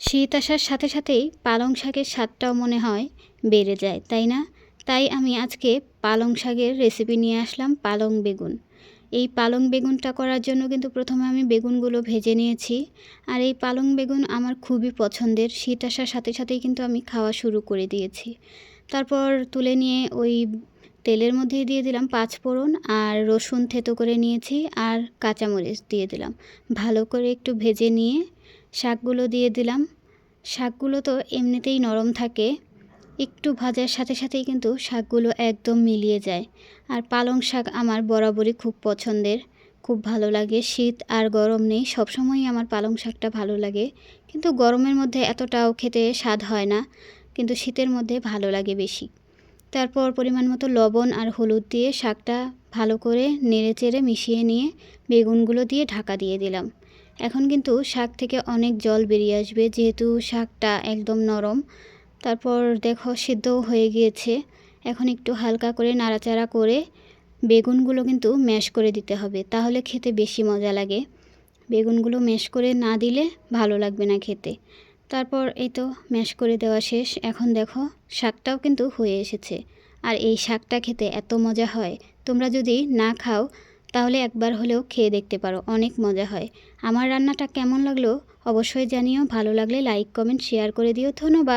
শীত আসার সাথে সাথেই পালং শাকের স্বাদটাও মনে হয় বেড়ে যায়, তাই না? তাই আমি আজকে পালং শাকের রেসিপি নিয়ে আসলাম পালং বেগুন। এই পালং বেগুনটা করার জন্য কিন্তু প্রথমে আমি বেগুনগুলো ভেজে নিয়েছি। আর এই পালং বেগুন আমার খুবই পছন্দের। শীত আসার সাথে সাথেই কিন্তু আমি খাওয়া শুরু করে দিয়েছি। তারপর তুলে নিয়ে ওই তেলের মধ্যে দিয়ে দিলাম পাঁচ ফোড়ন আর রসুন থেতো করে নিয়েছি আর কাঁচামরিচ দিয়ে দিলাম। ভালো করে একটু ভেজে নিয়ে শাকগুলো দিয়ে দিলাম। শাকগুলো তো এমনিতেই নরম থাকে। একটু ভাজার সাথে সাথেই কিন্তু শাকগুলো একদম মিলিয়ে যায়। আর পালং শাক আমার বরাবরই খুব পছন্দের। খুব ভালো লাগে। শীত আর গরম নেই। সবসময়ই আমার পালং শাকটা ভালো লাগে। কিন্তু গরমের মধ্যে এতটাও খেতে স্বাদ হয় না। কিন্তু শীতের মধ্যে ভালো লাগে বেশি। তারপর পরিমাণ মতো লবণ আর হলুদ দিয়ে শাকটা ভালো করে নেড়ে চেড়ে মিশিয়ে নিয়ে বেগুনগুলো দিয়ে ঢাকা দিয়ে দিলাম। এখন কিন্তু শাক থেকে অনেক জল বেরিয়ে আসবে, যেহেতু শাকটা একদম নরম। তারপর দেখো সিদ্ধও হয়ে গিয়েছে। এখন একটু হালকা করে নাড়াচাড়া করে বেগুনগুলো কিন্তু ম্যাশ করে দিতে হবে, তাহলে খেতে বেশি মজা লাগে। বেগুনগুলো ম্যাশ করে না দিলে ভালো লাগবে না খেতে। তারপর এই তো ম্যাশ করে দেওয়া শেষ। এখন দেখো শাকটাও কিন্তু হয়ে এসেছে। আর এই শাকটা খেতে এত মজা হয়, তোমরা যদি না খাও তাহলে একবার হলেও খেয়ে দেখতে পারো, অনেক মজা হয়। আমার রান্নাটা কেমন লাগল অবশ্যই জানিও, ভালো লাগলে লাইক কমেন্ট শেয়ার করে দিও, ধন্যবাদ।